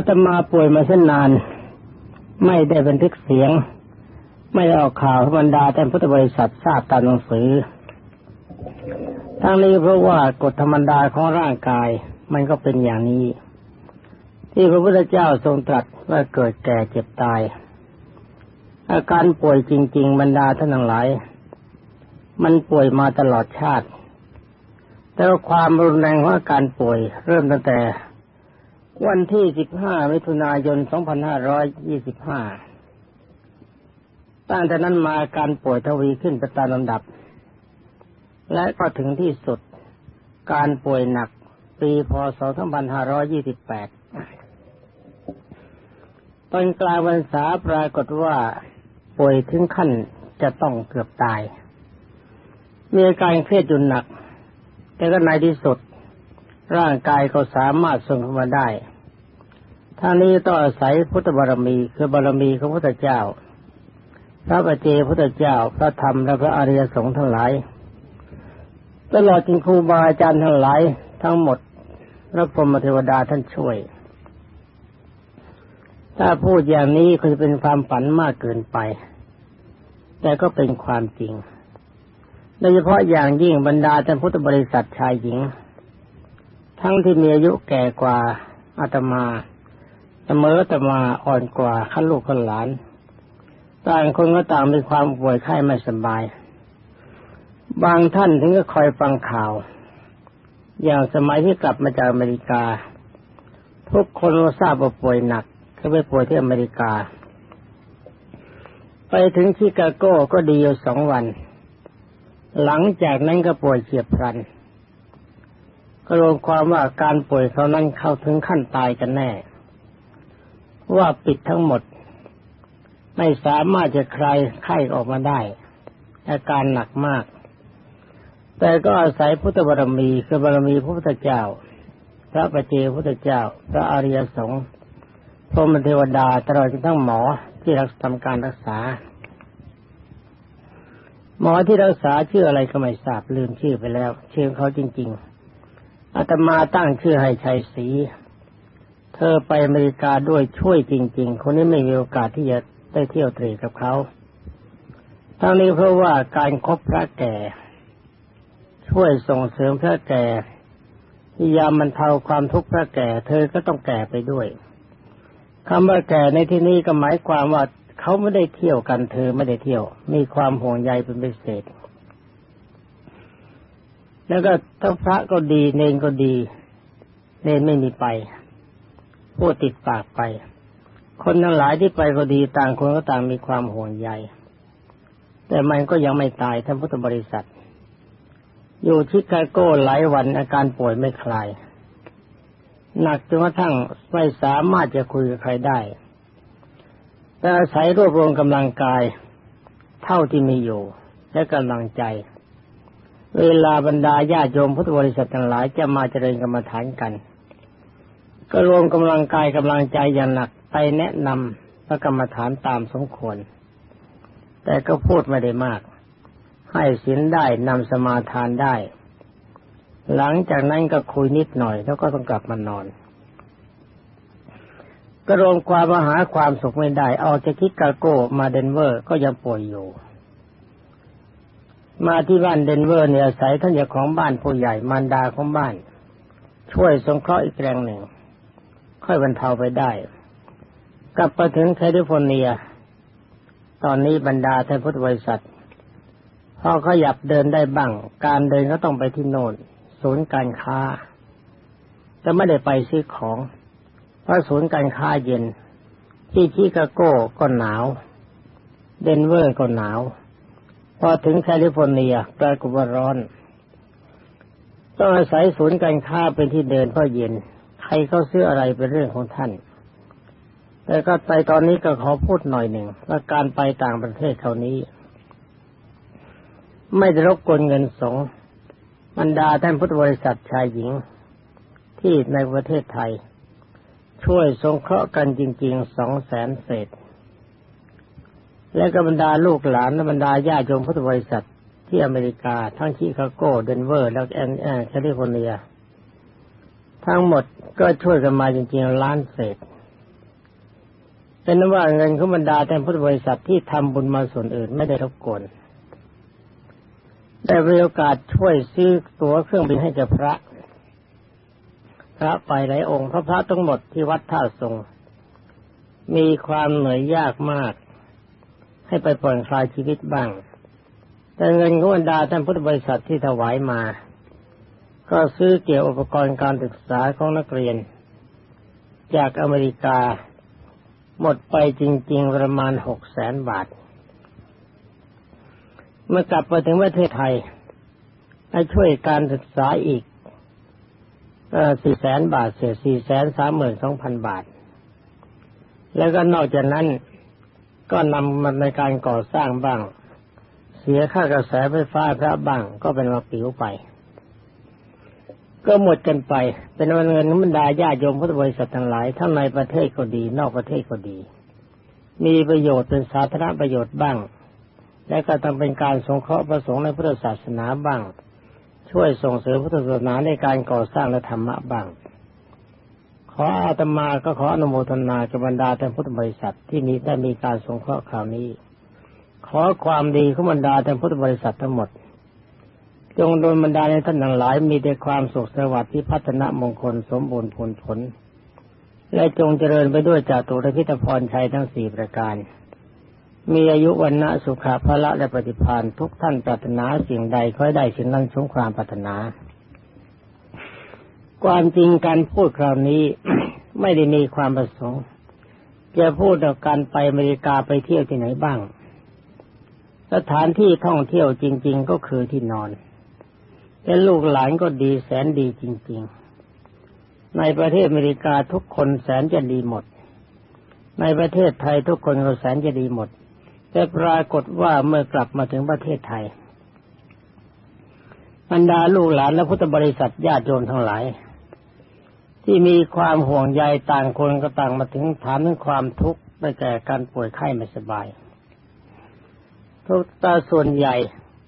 อาตมาป่วยมาเส้นนาน ไม่ได้บันทึกเสียง ไม่ได้ออกข่าวบรรดาท่พุทธบริษัททราบตามหนังสือ ทั้งนี้เพราะว่ากฎธรรมดาของร่างกายมันก็เป็นอย่างนี้ ที่พระพุทธเจ้าทรงตรัสว่าเกิดแก่เจ็บตาย อาการป่วยจริง ๆ บรรดาท่านทั้งหลาย มันป่วยมาตลอดชาติ แต่ความรุนแรงของอาการป่วยเริ่มตั้งแต่ วันที่ 15 มิถุนายน 2525 ตั้งแต่นั้นมาการป่วยทวีขึ้นไปตามลำดับ และก็ถึงที่สุดการป่วยหนักปีพศ 2528 ตอนกลางวันษาปรากฏว่าป่วยถึงขั้นจะต้องเกือบตาย มีอาการเครียดจนหนัก แต่ก็ในที่สุด ร่างกายก็สามารถทรงขึ้นมาได้ท่านี้ต้องอาศัยพุทธบารมีคือบารมีของพระพุทธเจ้า พระปัจเจพุทธเจ้า พระธรรมและพระอริยสงฆ์ทั้งหลาย ตลอดจนครูบาอาจารย์ทั้งหลายทั้งหมดพระพรหมเทวดาท่านช่วย ถ้าพูดอย่างนี้คงจะเป็นความฝันมากเกินไป แต่ก็เป็นความจริง โดยเฉพาะอย่างยิ่งบรรดาท่านพุทธบริษัทชายหญิง ทั้งที่มีอายุแก่กว่าอาตมาเสมอแต่มาอ่อนกว่าขั้นลูกขั้นหลาน ต่างคนก็ต่างมีความป่วยไข้ไม่สบาย บางท่านถึงก็คอยฟังข่าว อย่างสมัยที่กลับมาจากอเมริกา ทุกคนก็ทราบว่าป่วยหนักก็ไปป่วยที่อเมริกา ไปถึงชิคาโก้ก็ดีอยู่สองวัน หลังจากนั้นก็ป่วยเฉียบพลัน รวมความว่าการป่วยเขานั้นเข้าถึงขั้นตายกันแน่ ว่าปิดทั้งหมด ไม่สามารถจะคลายไข้ออกมาได้ อาการหนักมาก แต่ก็อาศัยพุทธบารมีคือบารมีพระพุทธเจ้า พระปเจพุทธเจ้า พระอริยสงฆ์พรหมเทวดาตลอดจนทั้งหมอที่รักทำการรักษา หมอที่รักษาชื่ออะไรก็ไม่ทราบลืมชื่อไปแล้ว ชื่อเขาจริง ๆ อาตมาตั้งชื่อให้ชัยศรีเธอไปอเมริกาด้วยช่วยจริง ๆ คนนี้ไม่มีโอกาสที่จะได้เที่ยวตรีกับเขาทั้งนี้เพราะว่าการครบพระแก่ ช่วยส่งเสริมพระแก่พยายามบรรเทาความทุกข์พระแก่ เธอก็ต้องแก่ไปด้วยคำว่าแก่ในที่นี้ก็หมายความว่าเขาไม่ได้เที่ยวกัน เธอไม่ได้เที่ยว มีความห่วงใยเป็นพิเศษ แล้วก็ถ้าพระก็ดีเนนก็ดี เนนไม่มีไปพูดติดปากไป คนทั้งหลายที่ไปก็ดีต่างคนก็ต่างมีความห่วงใยแต่มันก็ยังไม่ตายท่านพุทธบริษัท อยู่ชิคาโก้หลายวันอาการป่วยไม่คลาย หนักจนกระทั่งไม่สามารถจะคุยกับใครได้ แต่อาศัยรวบรวมกำลังกาย เท่าที่มีอยู่ และกำลังใจ เวลาบรรดาญาโยมพุทธบริษัททั้งหลายจะมาเจริญกรรมฐานกัน ก็รวมกำลังกายกำลังใจอย่างหนักไปแนะนำพระกรรมฐานตามสมควร แต่ก็พูดไม่ได้มาก ให้ศีลได้นำสมาทานได้ หลังจากนั้นก็คุยนิดหน่อยแล้วก็ต้องกลับมานอน ก็รวมความมาหาความสุขไม่ได้เอาจากคิดกาโกมาเดนเวอร์ก็ยังป่วยอยู่ มาที่บ้านเดนเวอร์เนี่ยอาศัยท่านเจ้าของบ้านผู้ใหญ่มารดาของบ้าน ช่วยสงเคราะห์อีกแรงหนึ่ง ค่อยบรรเทาไปได้ กลับไปถึงแคลิฟอร์เนีย ตอนนี้บรรดาท่านพุทธบริษัทพอเขาหยับเดินได้บ้าง การเดินก็ต้องไปที่โน่นศูนย์การค้าจะไม่ได้ไปซื้อของ เพราะศูนย์การค้าเย็น ที่ชิคาโกก็หนาว เดนเวอร์ก็หนาว พอถึงแคลิฟอร์เนียปรากฏว่าร้อน ต้องอาศัยศูนย์การค้าเป็นที่เดินเพราะเย็น ใครเขาซื้ออะไรเป็นเรื่องของท่าน แต่ก็ไปตอนนี้ก็ขอพูดหน่อยหนึ่งว่าการไปต่างประเทศเท่านี้ ไม่ได้รบกวนเงินสงบรรดาท่านพุทธบริษัทชายหญิงที่ในประเทศไทย ช่วยสงเคราะห์กันจริงๆสองแสนเศษ และก็บรรดาลูกหลานและบรรดาญาติโยมพุทธบริษัทที่อเมริกา ทั้งชิคาโกเดนเวอร์ และแอนแอนแคลิฟอร์เนีย ทั้งหมดก็ช่วยกันมาจริงๆล้านเศษเป็นนว่าเงินของบรรดาแทนพุทธบริษัทที่ทำบุญมาส่วนอื่นไม่ได้รบกวนได้มีโอกาสช่วยซื้อตั๋วเครื่องบินให้แก่พระ พระไปหลายองค์พระพระทั้งหมดที่วัดท่าทรง มีความเหนื่อยยากมาก ให้ไปผ่อนคลายชีวิตบ้าง แต่เงินของบรรดาท่านพุทธบริษัทที่ถวายมา ก็ซื้อเกี่ยวอุปกรณ์การศึกษาของนักเรียน จากอเมริกา หมดไปจริง ๆ ประมาณหกแสนบาท เมื่อกลับไปถึงประเทศไทย ให้ช่วยการศึกษาอีกสี่แสนบาทเสียสี่แสนสามหมื่นสองพันบาท แล้วก็นอกจากนั้น ก็นำมาในการก่อสร้างบ้าง เสียค่ากระแสไฟฟ้าพระบ้างก็เป็นมาปิวไป ก็หมดกันไป เป็นวันเงินบรรดาญาโยมพุทธบริษัททั้งหลายทั้งในประเทศก็ดี นอกประเทศก็ดี มีประโยชน์เป็นสาธารณประโยชน์บ้าง และก็ทำเป็นการสงเคราะห์ประสงค์ในพุทธศาสนาบ้าง ช่วยส่งเสริมพุทธศาสนาในการก่อสร้างและธรรมะบ้าง ออาตมาก็ขออนุโมทนากับบรรดาท่านพุทธบริษัทที่มีได้มีการสงเคราะห์คราวนี้ ขอความดีของบรรดาท่านพุทธบริษัททั้งหมด จงโดนบรรดาในท่านทั้งหลายมีแต่ความสุขสวัสดิ์ที่พัฒนามงคลสมบูรณ์ผลผล และจงเจริญไปด้วยจากตุรพิธพรชัยทั้งสี่ประการ มีอายุวันนะสุขภาละและปฏิพานทุกท่านปรารถนาสิ่งใดค่อยได้สิ่งนั้นสงความปรารถนา ความจริงการพูดคราวนี้ไม่ได้มีความประสงค์จะพูดถึงการไปอเมริกาไปเที่ยวที่ไหนบ้าง สถานที่ท่องเที่ยวจริง ๆ ก็คือที่นอนแต่ลูกหลานก็ดีแสนดีจริง ๆ ในประเทศอเมริกาทุกคนแสนจะดีหมด ในประเทศไทยทุกคนก็แสนจะดีหมด แต่ปรากฏว่าเมื่อกลับมาถึงประเทศไทยบรรดาลูกหลานและพุทธบริษัทญาติโยมทั้งหลาย ที่มีความห่วงใยต่างคนก็ต่างมาถึงถามถึงความทุกข์ได้แก่การป่วยไข้ไม่สบาย ทุกตาส่วนใหญ่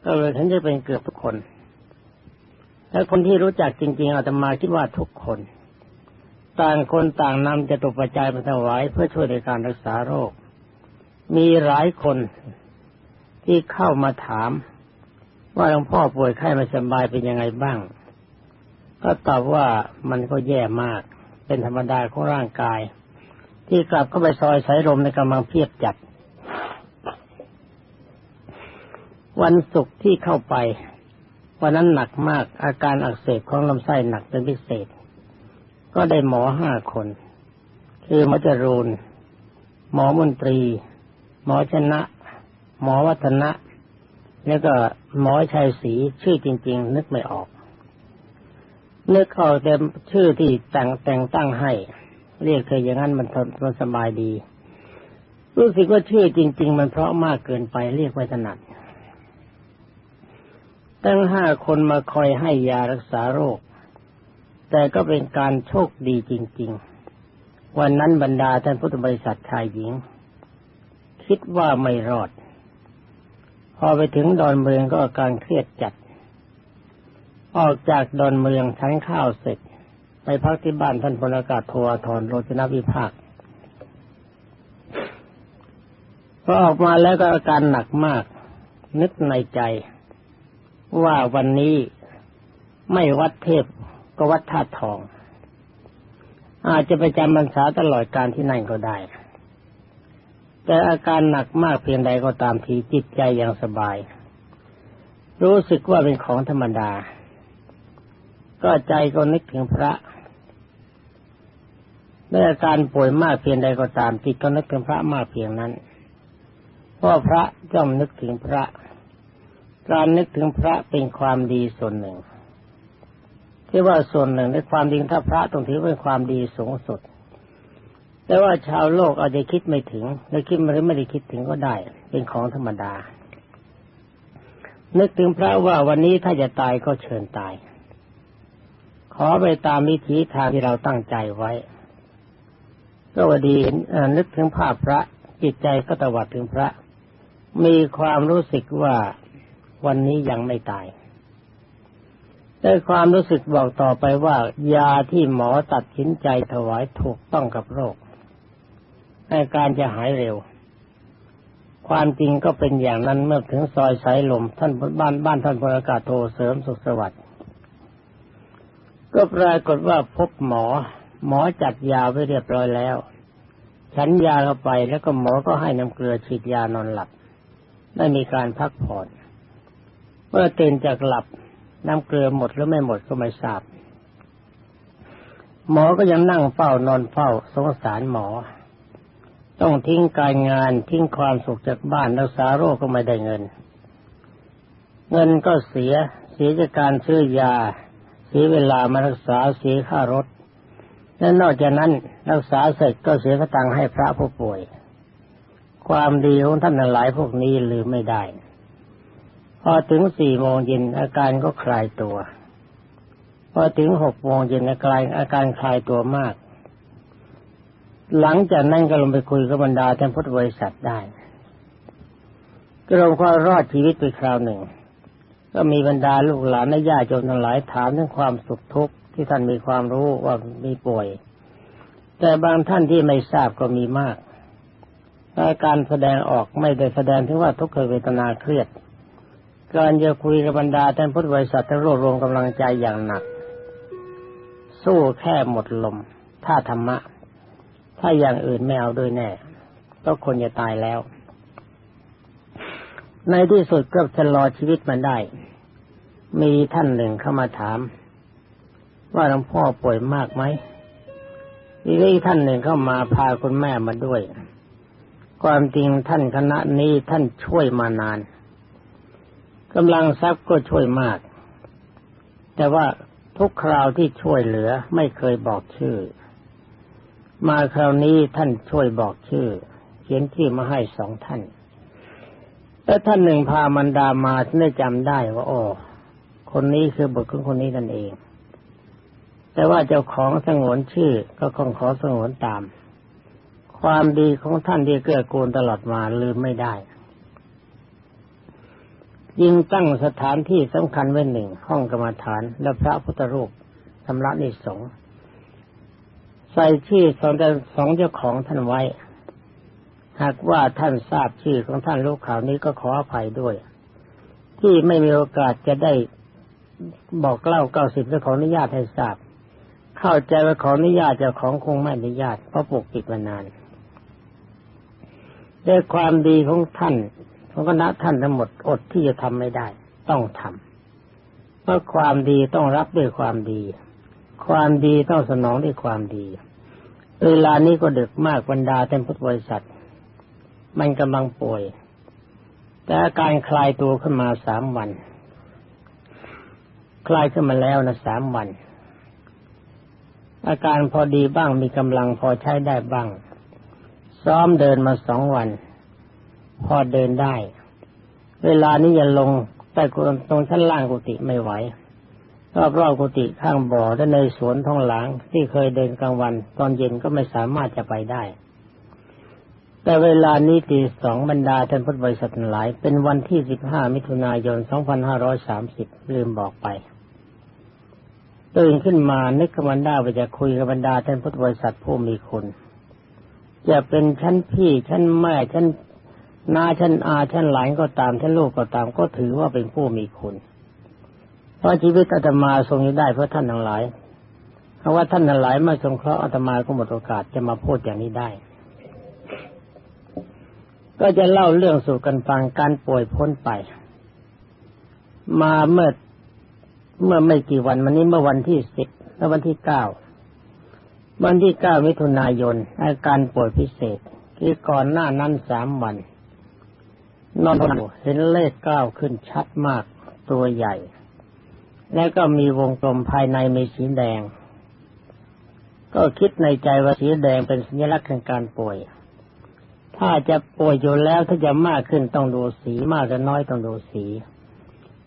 ก็เลยฉันจะเป็นเกือบทุกคนและคนที่รู้จักจริง ๆอาตมาคิดว่าทุกคน ต่างคนต่างนำจะตุปัจจัยมาถวายเพื่อช่วยในการรักษาโรค มีหลายคนที่เข้ามาถาม ว่าหลวงพ่อป่วยไข้ไม่สบายเป็นยังไงบ้าง ก็ตอบว่ามันก็แย่มาก เป็นธรรมดาของร่างกาย ที่กลับเข้าไปซอยสายลมในกำลังเพียบจัด วันศุกร์ที่เข้าไป วันนั้นหนักมากอาการอักเสบของลำไส้หนักเป็นพิเศษ ก็ได้หมอห้าคน คือหมอจรูนหมอมนตรี หมอชนะ หมอวัฒนะ แล้วก็หมอชัยศรีชื่อจริง ๆ นึกไม่ออก นึกเอาแต่ชื่อที่แต่งแต่งตั้งให้ เรียกเธออย่างนั้นมันมันสบายดี รู้สึกว่าชื่อจริง ๆ มันเพราะมากเกินไปเรียกไม่ถนัดตั้งห้าคนมาคอยให้ยารักษาโรค แต่ก็เป็นการโชคดีจริง ๆ วันนั้นบรรดาท่านพุทธบริษัทชายหญิง คิดว่าไม่รอด พอไปถึงดอนเมืองก็อาการเครียดจัด ออกจากดอนเมืองชั้นข้าวเสร็จ ไปพักที่บ้านท่านพลอากาศโทอาทรโรจนวิภาคพอออกมาแล้วก็อาการหนักมาก นึกในใจ ว่าวันนี้ไม่วัดเทพก็วัดธาตุทอง อาจจะไปจำพรรษาตลอดการที่นั่นก็ได้ แต่อาการหนักมากเพียงใดก็ตามทีจิตใจยังสบาย รู้สึกว่าเป็นของธรรมดา ก็ใจก็นึกถึงพระในอการป่วยมากเพียงใดก็ตามจิตก็นึกถึงพระมากเพียงนั้นเพราะพระย่อมนึกถึงพระ การนึกถึงพระเป็นความดีส่วนหนึ่งที่ว่าส่วนหนึ่งในความดีถ้าพระต้องถือเป็นความดีสูงสุด แต่ว่าชาวโลกอาจจะคิดไม่ถึงหรือคิดหรือไม่ได้คิดถึงก็ได้ เป็นของธรรมดา นึกถึงพระว่าวันนี้ถ้าจะตายก็เชิญตาย ขอไปตามวิถีทางที่เราตั้งใจไว้ ก็วดีนึกถึงภาพพระจิตใจก็ตวัดถึงพระ มีความรู้สึกว่าวันนี้ยังไม่ตายได้ความรู้สึกบอกต่อไปว่ายาที่หมอตัดสินใจถวายถูกต้องกับโรคอาการจะหายเร็ว ความจริงก็เป็นอย่างนั้นเมื่อถึงซอยสายลมท่านบ้านบ้านท่านพลอากาศโทเสริมสุขสวัสดิ์ ก็ปรากฏว่าพบหมอ หมอจัดยาไว้เรียบร้อยแล้ว ฉันยาเข้าไปแล้วก็หมอก็ให้น้ำเกลือฉีดยานอนหลับไม่มีการพักผ่อนเมื่อตื่นจากหลับ น้ำเกลือหมดหรือไม่หมดก็ไม่ทราบ หมอก็ยังนั่งเฝ้านอนเฝ้าสงสารหมอ ต้องทิ้งการงานทิ้งความสุขจากบ้านรักษาโรคก็ไม่ได้เงิน เงินก็เสียเสียจากการซื้อยา เสียเวลามารักษาเสียค่ารถ และนอกจากนั้นรักษาเสร็จก็เสียกระตังให้พระผู้ป่วย ความดีของท่านหลายพวกนี้ลืมไม่ได้ พอถึงสี่โมงเย็นอาการก็คลายตัว พอถึงหกโมงเย็นอาการอาการคลายตัวมาก หลังจากนั้นก็ลงไปคุยกับบรรดาท่านพุทธบริษัทได้ก็ลงก็รอดชีวิตไปคราวหนึ่ง ก็มีบรรดาลูกหลานและญาติโยมทั้งหลายถามถึงความสุขทุกข์ที่ท่านมีความรู้ว่ามีป่วย แต่บางท่านที่ไม่ทราบก็มีมากอาการแสดงออกไม่ได้แสดงถึงว่าทุกขเวทนาเครียด การจะคุยกับบรรดาท่านพุทธบริษัททั้งรวบรวมกำลังใจอย่างหนัก สู้แค่หมดลม ถ้าธรรมะ ถ้าอย่างอื่นไม่เอาด้วยแน่ก็คนจะตายแล้ว ในที่สุดก็ชะลอชีวิตมันได้ มีท่านหนึ่งเข้ามาถาม ว่าหลวงพ่อป่วยมากไหมอีกท่านหนึ่งเข้ามาพาคุณแม่มาด้วย ความจริงท่านคณะนี้ท่านช่วยมานานกำลังทรัพย์ก็ช่วยมาก แต่ว่าทุกคราวที่ช่วยเหลือไม่เคยบอกชื่อ มาคราวนี้ท่านช่วยบอกชื่อ เขียนชื่อมาให้สองท่าน แล้วท่านหนึ่งพามันดามาฉันได้จำได้ว่าโอ้คนนี้คือบุตรของคนนี้นั่นเอง แต่ว่าเจ้าของสงวนชื่อก็คงขอสงวนตาม ความดีของท่านที่เกื้อกูลตลอดมาลืมไม่ได้ยิงตั้งสถานที่สำคัญไว้หนึ่งห้องกรรมฐานและพระพุทธรูปสำรับนิสงใส่ชื่อสองสองเจ้าของท่านไว้ หากว่าท่านทราบชื่อของท่านลูกข่าวนี้ก็ขออภัยด้วย ที่ไม่มีโอกาสจะได้บอกเล่าเก้าสิบและขออนุญาตให้ทราบ เข้าใจว่าขออนุญาตเจ้าของคงไม่อนุญาตเพราะปกปิดมานานด้วยความดีของท่านของคณะท่านทั้งหมดอดที่จะทำไม่ได้ ต้องทำเพราะความดีต้องรับด้วยความดี ความดีต้องสนองด้วยความดี เวลานี้ก็ดึกมากบรรดาเต็มพุทธบริษัท มันกำลังป่วย แต่อาการคลายตัวขึ้นมาสามวัน คลายขึ้นมาแล้วนะสามวัน อาการพอดีบ้างมีกำลังพอใช้ได้บ้าง ซ้อมเดินมาสองวัน พอเดินได้ เวลานี้ยังลงใต้ตรงชั้นล่างกุฏิไม่ไหวรอบรอบกุฏิข้างบ่อและในสวนท้องหลังที่เคยเดินกลางวัน ตอนเย็นก็ไม่สามารถจะไปได้ แต่เวลานี้ตีสองบรรดาท่านพุทธบริษัทหลาย เป็นวันที่สิบห้ามิถุนายนสองพันห้าร้อยสามสิบลืมบอกไปตื่นขึ้นมานึกกมันได้ว่าจะคุยกับบรรดาท่านพุทธบริษัทผู้มีคุณจะเป็นชั้นพี่ชั้นแม่ชั้นนาชั้นอาชั้นหลานก็ตามชั้นลูกก็ตามก็ถือว่าเป็นผู้มีคุณเพราะชีวิตอาตมาทรงอยู่ได้เพราะท่านทั้งหลายเพราะว่าท่านทั้งหลายไม่ทรงเคราะห์อาตมาก็หมดโอกาสจะมาพูดอย่างนี้ได้ ก็จะเล่าเรื่องสู่กันฟังการป่วยพ้นไป มาเมื่อเมื่อไม่กี่วันวันนี้เมื่อวันที่สิบและวันที่เก้าวันที่เก้ามิถุนายน อาการป่วยพิเศษ คือก่อนหน้านั้นสามวัน นอนอยู่เห็นเลขเก้าขึ้นชัดมาก ตัวใหญ่ แล้วก็มีวงกลมภายในมีสีแดง ก็คิดในใจว่าสีแดงเป็นสัญลักษณ์ของการป่วย ถ้าจะป่วยอยู่แล้วถ้าจะมากขึ้นต้องดูสีมากหรือน้อยต้องดูสี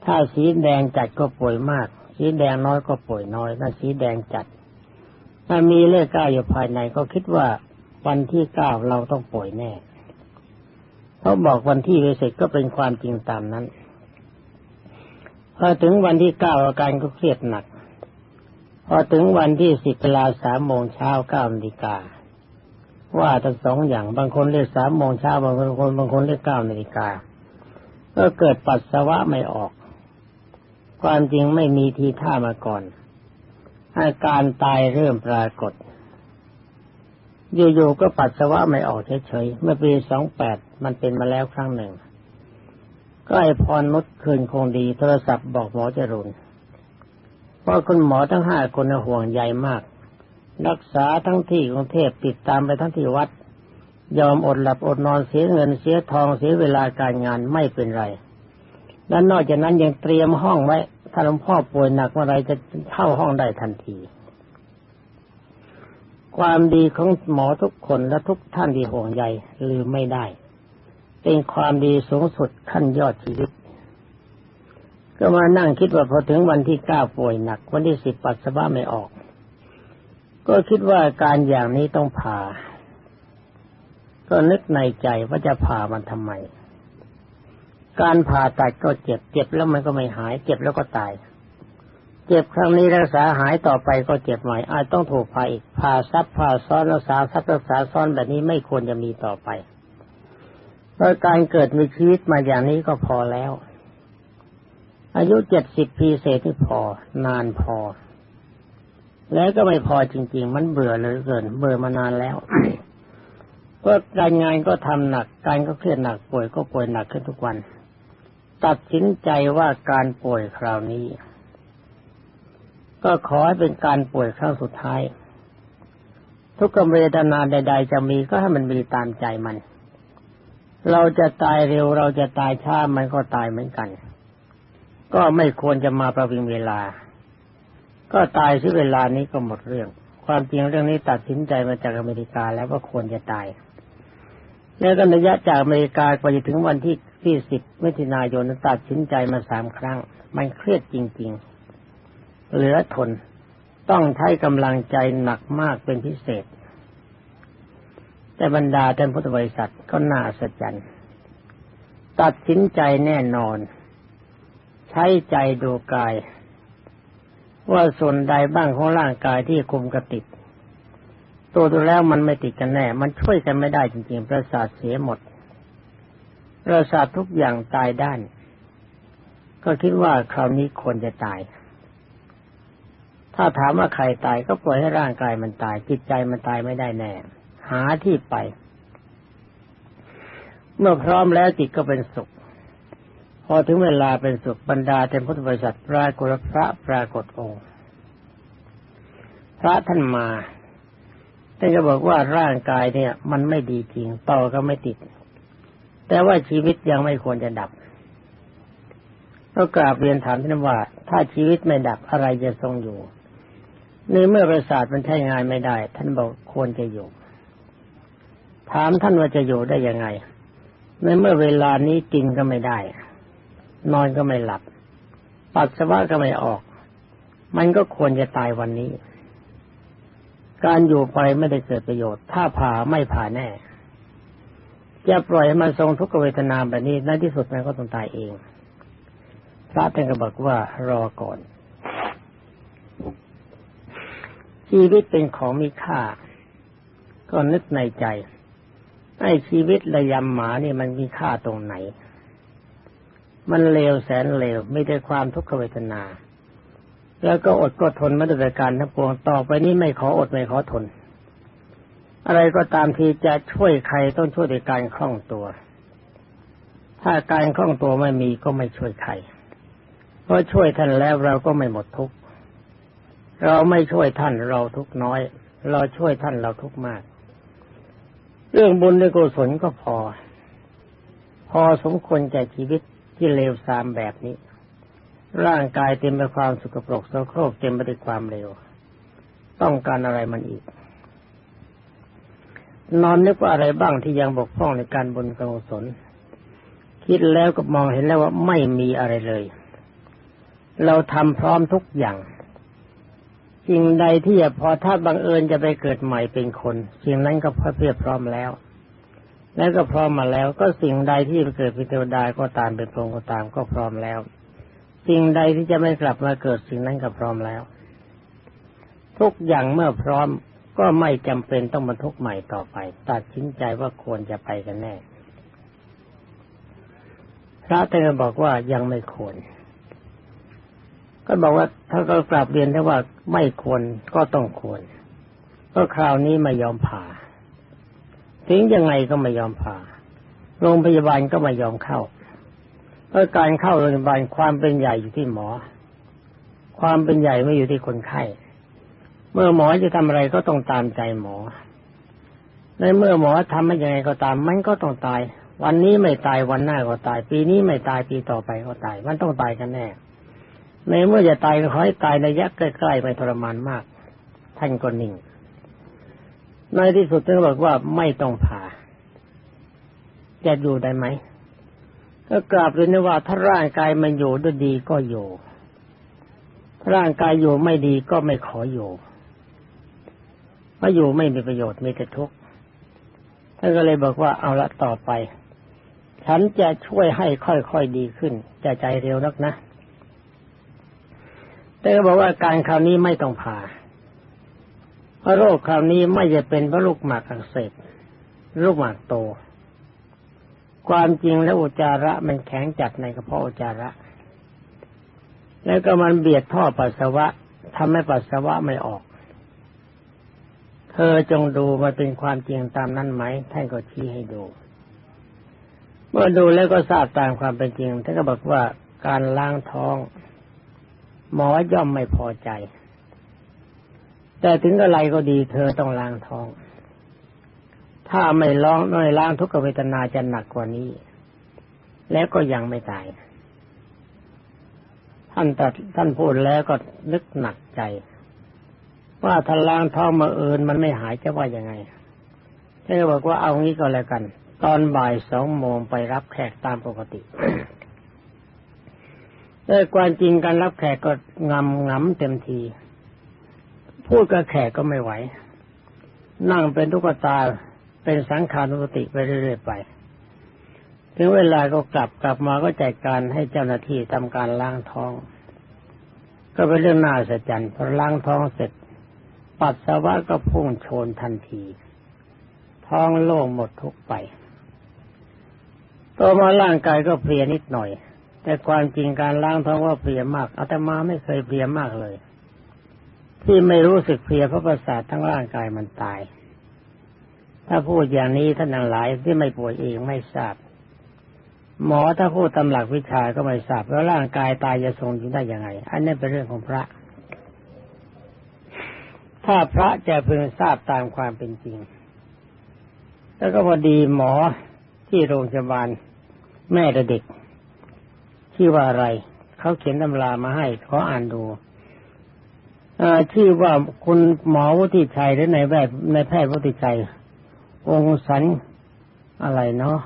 ถ้าสีแดงจัดก็ป่วยมาก สีแดงน้อยก็ป่วยน้อย ถ้าสีแดงจัด ถ้ามีเลขเก้าอยู่ภายในก็คิดว่าวันที่เก้าเราต้องป่วยแน่เขาบอกวันที่ไปเสร็จก็เป็นความจริงตามนั้นพอถึงวันที่เก้าอาการก็เครียดหนัก พอถึงวันที่สิบเวลาสามโมงเช้าเก้านาฬิกา ว่าทั้งสองอย่างบางคนเรียกสามโมงเช้าบางคนบางคนเรียกเก้านาฬิกาก็เกิดปัสสาวะไม่ออก ความจริงไม่มีทีท่ามาก่อนอาการตายเริ่มปรากฏอยู่ๆก็ปัสสาวะไม่ออกเฉยๆเมื่อปีสองแปดมันเป็นมาแล้วครั้งหนึ่ง ก็ไอพรนุชคืนคงดีโทรศัพท์บอกหมอจรุนเพราะคุณหมอทั้งห้าคนห่วงใยมาก รักษาทั้งที่กรุงเทพติดตามไปทั้งที่วัด ยอมอดหลับอดนอนเสียเงินเสียทองเสียเวลาการงานไม่เป็นไรและนอกจากนั้นยังเตรียมห้องไว้ ถ้าหลวงพ่อป่วยหนักเมื่อไรจะเข้าห้องได้ทันที ความดีของหมอทุกคนและทุกท่านที่ห่วงใยลืมไม่ได้ เป็นความดีสูงสุดขั้นยอดชีวิต ก็มานั่งคิดว่าพอถึงวันที่เก้าป่วยหนัก วันที่สิบปัสสาวะไม่ออก ก็คิดว่าการอย่างนี้ต้องผ่า ก็นึกในใจว่าจะผ่ามันทำไม การผ่าตัดก็เจ็บเจ็บแล้วมันก็ไม่หาย เจ็บแล้วก็ตาย เจ็บครั้งนี้รักษาหายต่อไปก็เจ็บใหม่ อาจต้องถูกผ่าอีกผ่าซับผ่าซ้อนรักษาซับรักษาซ้อนแบบนี้ไม่ควรจะมีต่อไปเพราะการเกิดมีชีวิตมาอย่างนี้ก็พอแล้ว อายุเจ็ดสิบปีเศษที่พอนานพอ แล้วก็ไม่พอจริง ๆ มันเบื่อเลยเกิน เบื่อมานานแล้วก็การงานก็ทำหนัก การก็เครียดหนักป่วยก็ป่วยหนักขึ้นทุกวัน ตัดสินใจว่าการป่วยคราวนี้ ก็ขอให้เป็นการป่วยครั้งสุดท้าย ทุกขเวทนาใด ๆ จะมีก็ให้มันมีตามใจมัน เราจะตายเร็วเราจะตายช้ามันก็ตายเหมือนกัน ก็ไม่ควรจะมาประวิงเวลา ก็ตายที่เวลานี้ก็หมดเรื่อง ความจริงเรื่องนี้ตัดสินใจมาจากอเมริกาแล้วว่าควรจะตาย แล้วก็ระยะจากอเมริกาไปถึงวันที่ที่สิบมิถุนายนตัดสินใจมาสามครั้ง มันเครียดจริง ๆ เหลือทนต้องใช้กำลังใจหนักมากเป็นพิเศษ แต่บรรดาท่านพุทธบริษัทก็น่าสัจจ์ตัดสินใจแน่นอน ใช้ใจดูกาย ว่าส่วนใดบ้างของร่างกายที่คุมกระติด ตัวตัวแล้วมันไม่ติดกันแน่ มันช่วยกันไม่ได้จริงๆ ประสาทเสียหมด ประสาททุกอย่างตายด้าน ก็คิดว่าคราวนี้ควรจะตาย ถ้าถามว่าใครตายก็ปล่อยให้ร่างกายมันตาย จิตใจมันตายไม่ได้แน่ หาที่ไป เมื่อพร้อมแล้วจิตก็เป็นสุข พอถึงเวลาเป็นสุขบรรดาเต็มพุทธบริษัทปรากฏพระปรากฏองค์ พระท่านมาท่านก็บอกว่าร่างกายเนี่ย มันไม่ดีจริงต่อก็ไม่ติด แต่ว่าชีวิตยังไม่ควรจะดับก็กราบเรียนถามท่านว่า ถ้าชีวิตไม่ดับอะไรจะทรงอยู่ในเมื่อประสาทมันใช้งานไม่ได้ ท่านบอกควรจะอยู่ ถามท่านว่าจะอยู่ได้ยังไง ในเมื่อเวลานี้กินก็ไม่ได้ นอนก็ไม่หลับ ปัสสาวะก็ไม่ออก มันก็ควรจะตายวันนี้ การอยู่ไปไม่ได้เกิดประโยชน์ ถ้าผ่าไม่ผ่าแน่จะปล่อยให้มันทรงทุกขเวทนาแบบนี้ในที่สุดมันก็ต้องตายเอง พระท่านก็บอกว่ารอก่อน ชีวิตเป็นของมีค่า ก็นึกในใจไอ้ชีวิตระยำหมานี่มันมีค่าตรงไหน มันเลวแสนเลวไม่ได้ความทุกขเวทนา แล้วก็อดก็ทนมาด้วยการทั้งปวงต่อไปนี้ไม่ขออดไม่ขอทน อะไรก็ตามทีจะช่วยใครต้องช่วยด้วยการคล่องตัว ถ้าการคล่องตัวไม่มีก็ไม่ช่วยใครเพราะช่วยท่านแล้วเราก็ไม่หมดทุกข์เราไม่ช่วยท่านเราทุกน้อย เราช่วยท่านเราทุกมาก เรื่องบุญในกุศลก็พอ พอสมควรแก่ชีวิต ที่เลวทรามแบบนี้ ร่างกายเต็มไปความสุขปรกโสโครกเต็มไปด้วยความเลวต้องการอะไรมันอีก นอนนึกว่าอะไรบ้างที่ยังบกพร่องในการบุญกุศลคิดแล้วก็มองเห็นแล้วว่าไม่มีอะไรเลย เราทำพร้อมทุกอย่างสิ่งใดที่จะพอถ้าบังเอิญจะไปเกิดใหม่เป็นคนสิ่งนั้นก็พอเพียบพร้อมแล้ว แล้วก็พร้อมมาแล้ว ก็สิ่งใดที่เกิดเป็นเทวดาก็ตามเป็นพรหมก็ตามก็พร้อมแล้ว สิ่งใดที่จะไม่กลับมาเกิดสิ่งนั้นก็พร้อมแล้ว ทุกอย่างเมื่อพร้อมก็ไม่จำเป็นต้องบรรทุกใหม่ต่อไป ตัดสินใจว่าควรจะไปกันแน่ พระเตบอกว่ายังไม่ควร ก็บอกว่าถ้าก็กลับเรียนได้ว่าไม่ควรก็ต้องควร ก็คราวนี้ไม่ยอมผ่า ถึงยังไงก็ไม่ยอมผ่า โรงพยาบาลก็ไม่ยอมเข้า เพราะการเข้าโรงพยาบาลความเป็นใหญ่อยู่ที่หมอ ความเป็นใหญ่ไม่อยู่ที่คนไข้ เมื่อหมอจะทำอะไรก็ต้องตามใจหมอ ในเมื่อหมอทำไม่ยังไงก็ตาม มันก็ต้องตาย วันนี้ไม่ตายวันหน้าก็ตาย ปีนี้ไม่ตายปีต่อไปก็ตาย มันต้องตายกันแน่ ในเมื่อจะตายก็ขอให้ตายในระยะใกล้ๆไปทรมานมาก ท่านก็นิ่ง ในที่สุดท่านบอกว่าไม่ต้องผ่าจะอยู่ได้ไหมก็กราบเลยนะว่าถ้าร่างกายมันอยู่ด้วยดีก็อยู่ร่างกายอยู่ไม่ดีก็ไม่ขออยู่เพราะอยู่ไม่มีประโยชน์มีแต่ทุกข์ท่านก็เลยบอกว่าเอาละต่อไป ฉันจะช่วยให้ค่อยๆดีขึ้นจะใจเร็วนักนะแต่ก็บอกว่าการคราวนี้ไม่ต้องผ่า โรคคราวนี้ไม่จะเป็นเพราะลูกหมากอักเสบลูกหมากโต ความจริงแล้วอุจจาระมันแข็งจัดในกระเพาะอุจจาระ แล้วก็มันเบียดท่อปัสสาวะทำให้ปัสสาวะไม่ออก เธอจงดูมันเป็นความจริงตามนั้นไหมท่านก็ชี้ให้ดู เมื่อดูแล้วก็ทราบตามความเป็นจริงท่านก็บอกว่าการล้างท้อง หมอย่อมไม่พอใจ แต่ถึงอะไรก็ดีเธอต้องล้างท้อง ถ้าไม่ล้างไม่ล้างทุกขเวทนาจะหนักกว่านี้ แล้วก็ยังไม่ตาย ท่านตัดท่านพูดแล้วก็นึกหนักใจ ว่าถ้าล้างท้องมาเอินมันไม่หายจะว่ายังไงท่านก็บอกว่าเอางี้ก็แล้วกัน ตอนบ่ายสองโมงไปรับแขกตามปกติแต่ความจริงการรับแขกก็งำงำเต็มที พูดกับแขกก็ไม่ไหว นั่งเป็นทุกตาเป็นสังขารุติไปเรื่อยๆไป ถึงเวลาก็กลับกลับมาก็จัดการให้เจ้าหน้าที่ทำการล้างท้อง ก็เป็นเรื่องน่าสะใจพอล้างท้องเสร็จ ปัสสาวะก็พุ่งโชนทันที ท้องโล่งหมดทุกไปต่อมาร่างกายก็เพลียนิดหน่อย แต่ความจริงการล้างท้องว่าเพลียมากอาตมาไม่เคยเพลียมากเลย ที่ไม่รู้สึกเพลียเพราะประสาททั้งร่างกายมันตาย ถ้าพูดอย่างนี้ท่านทั้งหลายที่ไม่ป่วยเองไม่ทราบ หมอถ้าพูดตำหลักวิชาก็ไม่ทราบแล้วร่างกายตายจะทรงอยู่ได้ยังไง อันนี้เป็นเรื่องของพระ ถ้าพระจะพึงทราบตามความเป็นจริง แล้วก็พอดีหมอที่โรงพยาบาลแม่เด็กชื่อว่าอะไร เขาเขียนตำรามาให้ขออ่านดู ชื่อว่าคุณหมอวุฒิชัยหรือในแบบในแพทย์วุฒิชัย องค์สันอะไรเนาะ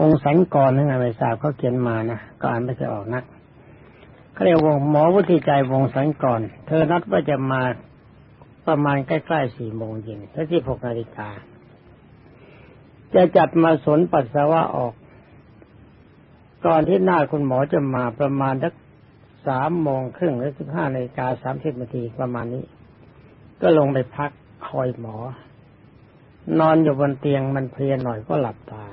องค์สันก่อนนั่นไงไม่ทราบเขาเขียนมานะก็อ่านไม่เคยออกนักเขาเรียกวงหมอวุฒิชัยวงสันก่อนเธอนัดว่าจะมาประมาณใกล้ๆสี่โมงเย็นที่หกนาฬิกาจะจัดมาสนปัสสาวะออก ก่อนที่หน้าคุณหมอจะมาประมาณสัก สามโมงครึ่งหรือสิบห้านาฬิกาสามสิบนาทีประมาณนี้ ก็ลงไปพักคอยหมอ นอนอยู่บนเตียงมันเพลียหน่อยก็หลับตา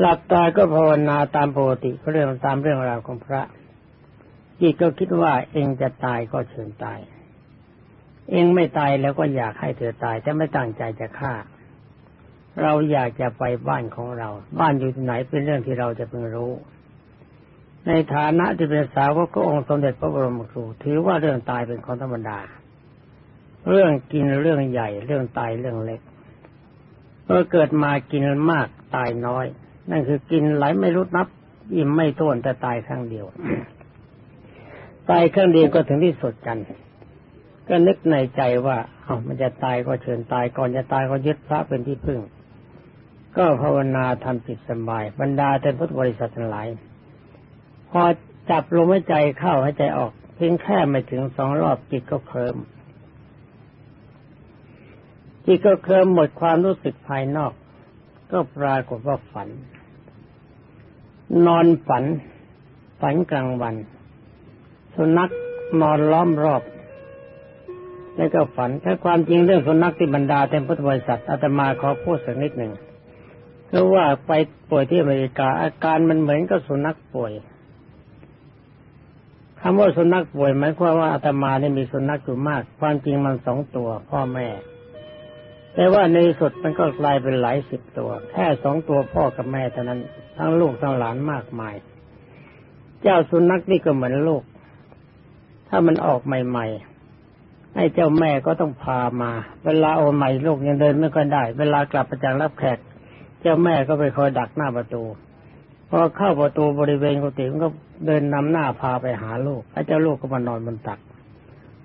หลับตาก็ภาวนาตามปกติเรื่องตามเรื่องราวของพระจิตก็คิดว่าเองจะตายก็เชิญตาย เองไม่ตายแล้วก็อยากให้เธอตายแต่ไม่ตั้งใจจะฆ่า เราอยากจะไปบ้านของเรา บ้านอยู่ที่ไหนเป็นเรื่องที่เราจะเพิ่งรู้ ในฐานะที่เป็นสาวกองค์สมเด็จพระบรมครู ถือว่าเรื่องตายเป็นของธรรมดา เรื่องกินเรื่องใหญ่ เรื่องตายเรื่องเล็กเมื่อเกิดมากินมากตายน้อย นั่นคือกินไหลไม่รู้นับ อิ่มไม่ท้วนแต่ตายครั้งเดียว ตายครั้งเดียวก็ถึงที่สุดกัน ก็นึกในใจว่าเอามันจะตายก็เชิญตายก่อนจะตายก็ยึดพระเป็นที่พึ่ง ก็ภาวนาทำจิตสบาย บรรดาแต่พุทธบริษัททั้งหลาย พอจับลมหายใจเข้าหายใจออก เพียงแค่ไม่ถึงสองรอบจิตก็เคลิมจิตก็เคลิมหมดความรู้สึกภายนอก ก็ปรากฏว่าฝัน นอนฝัน ฝันกลางวัน สุนัขนอนล้อมรอบแล้วก็ฝันถ้าความจริงเรื่องสุนัขที่บรรดาเต็มพุทธบริษัทอาตมาขอพูดสักนิดหนึ่งคือว่าไปป่วยที่อเมริกาอาการมันเหมือนกับสุนัขป่วย คำว่าสุนัขป่วยหมายความว่าอาตมาเนี่ยมีสุนัขอยู่มาก ความจริงมันสองตัว พ่อแม่ แต่ว่าในสุดมันก็กลายเป็นหลายสิบตัว แค่สองตัวพ่อกับแม่เท่านั้น ทั้งลูกทั้งหลานมากมาย เจ้าสุนัขนี่ก็เหมือนลูก ถ้ามันออกใหม่ ๆ ให้เจ้าแม่ก็ต้องพามา เวลาโอใหม่ลูกยังเดินไม่ค่อยได้ เวลากลับปจากรับแขก เจ้าแม่ก็ไปคอยดักหน้าประตู พอเข้าประตูบริเวณกุฏิมันก็เดินนำหน้าพาไปหาลูกไอ้เจ้าลูกก็มานอนบนตัก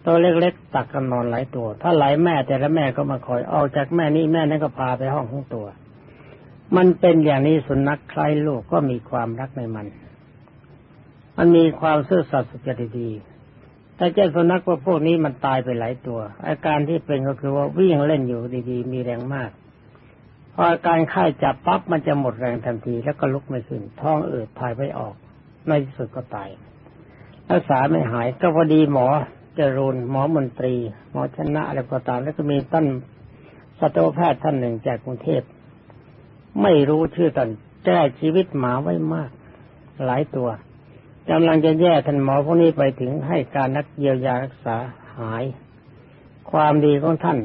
ตัวเล็กๆตักกันนอนหลายตัว ถ้าหลายแม่แต่ละแม่ก็มาคอยออกจากแม่นี้แม่นั้นก็พาไปห้องของตัว มันเป็นอย่างนี้สุนัขใครลูกก็มีความรักในมัน มันมีความซื่อสัตย์สุจริตดีแต่เจ้าสุนัขว่าพวกนี้มันตายไปหลายตัว อาการที่เป็นก็คือว่าวิ่งเล่นอยู่ดีๆ มีแรงมาก พออาการไข้จับปั๊บมันจะหมดแรงทันที แล้วก็ลุกไม่ขึ้นท้องอืดถ่ายไม่ออก ในที่สุดก็ตายรักษาไม่หายก็พอดีหมอจรูนหมอมนตรี หมอชนะอะไรก็ตามแล้วก็มีท่านสัตวแพทย์ท่านหนึ่งจากกรุงเทพ ไม่รู้ชื่อตอนแก้ชีวิตหมาไว้มาก หลายตัวกำลังจะแย่ท่านหมอพวกนี้ไปถึงให้การนักเยียวยารักษาหาย ความดีของท่าน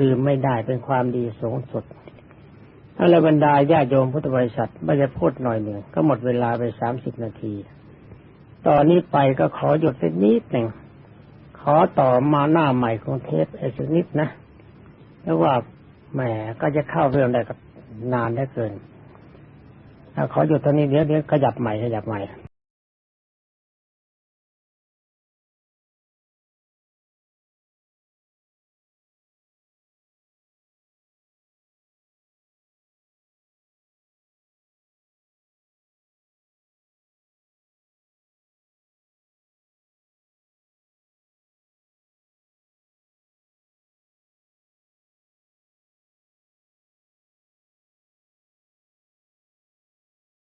ลืมไม่ได้เป็นความดีสูงสุด ถ้าละบรรดาญาโยมพุทธบริษัทไม่จะพูดหน่อยหนึ่งก็หมดเวลาไปสามสิบนาที ตอนนี้ไปก็ขอหยุดสักนิดหนึ่ง ขอต่อมาหน้าใหม่ของเทปอีกสักนิดนะแล้วว่าแหมก็จะเข้าเรื่องได้กับนานได้เกินขอหยุดตอนนี้เดี๋ยวเดี๋ยวขยับใหม่ขยับใหม่